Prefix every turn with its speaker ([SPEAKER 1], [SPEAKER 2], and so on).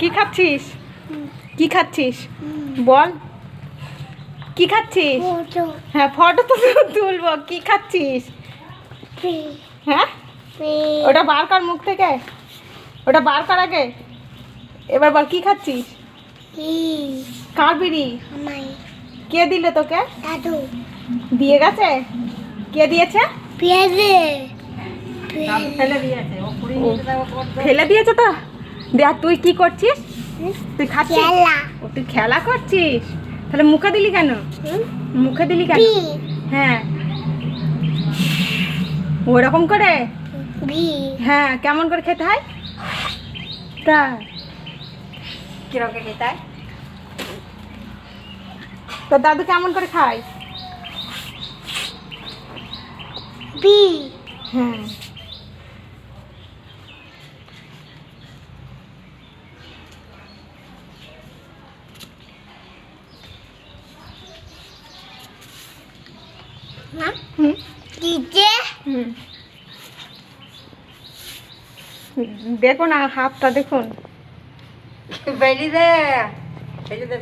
[SPEAKER 1] কি খাচ্ছিস? কি খাচ্ছিস? বল। কি খাচ্ছিস? হ্যাঁ ফটো তো তুলবো। কি খাচ্ছিস? হ্যাঁ? ওটা বার কর মুখ থেকে। ওটা বার কর আগে। এবার বল কি খাচ্ছিস? কার বিড়ি? কে দিলে তোকে?
[SPEAKER 2] দাদু।
[SPEAKER 1] দিয়ে গেছে? কে দিয়েছে? ফেলে দিয়েছে তো? দেখ তুই কি করছিস? তুই খাচ্ছিস? ও তুই খেলা করছিস? তাহলে মুখে দিলি কেন? মুখে দিলি কেন? হ্যাঁ। ওরকম করে? হ্যাঁ কেমন করে খেতে হয়? তা। কীরকম খেতে হয়? তো দাদু কেমন করে খায়?
[SPEAKER 2] বি।
[SPEAKER 1] হ্যাঁ। দেখুন আর হাতটা দেখুন।
[SPEAKER 3] বেরিয়ে দে। বেরিয়ে দে